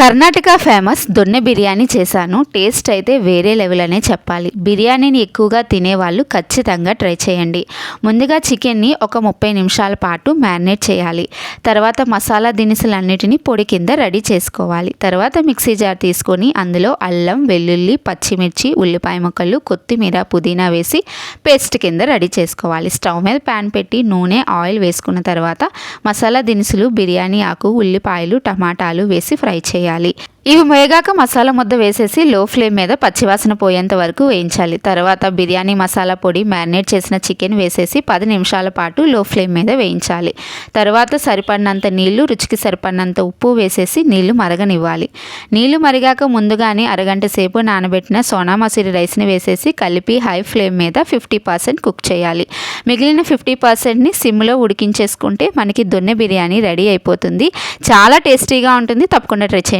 Karnataka famous దొన్నె బిర్యానీ చేశాను. Taste అయితే వేరే లెవెల్ అనే చెప్పాలి. బిర్యానీని ఎక్కువగా తినేవాళ్ళు ఖచ్చితంగా ట్రై చేయండి. ముందుగా చికెన్ని ఒక ముప్పై నిమిషాల పాటు మ్యారినేట్ చేయాలి. తర్వాత మసాలా దినుసులన్నిటిని పొడి కింద రెడీ చేసుకోవాలి. తర్వాత మిక్సీ జార్ తీసుకొని అందులో అల్లం వెల్లుల్లి పచ్చిమిర్చి ఉల్లిపాయ ముక్కలు కొత్తిమీర పుదీనా వేసి పేస్ట్ కింద రెడీ చేసుకోవాలి. స్టవ్ మీద ప్యాన్ పెట్టి నూనె ఆయిల్ వేసుకున్న తర్వాత మసాలా దినుసులు బిర్యానీ ఆకు ఉల్లిపాయలు టమాటాలు వేసి ఫ్రై చేయాలి. ఇవి మేగాక మసాలా ముద్ద వేసేసి లో ఫ్లేమ్ మీద పచ్చివాసన పోయేంత వరకు వేయించాలి. తర్వాత బిర్యానీ మసాలా పొడి మ్యారినేట్ చేసిన చికెన్ వేసేసి పది నిమిషాల పాటు లో ఫ్లేమ్ మీద వేయించాలి. తర్వాత సరిపడినంత నీళ్ళు రుచికి సరిపడినంత ఉప్పు వేసేసి నీళ్ళు మరగనివ్వాలి. నీళ్ళు మరిగాక ముందుగానే అరగంట సేపు నానబెట్టిన సోనా మసూరి రైస్ని వేసేసి కలిపి హై ఫ్లేమ్ మీద ఫిఫ్టీ పర్సెంట్ కుక్ చేయాలి. మిగిలిన ఫిఫ్టీ పర్సెంట్ని సిమ్లో ఉడికించేసుకుంటే మనకి దొన్నె బిర్యానీ రెడీ అయిపోతుంది. చాలా టేస్టీగా ఉంటుంది. తప్పకుండా ట్రై చేయండి.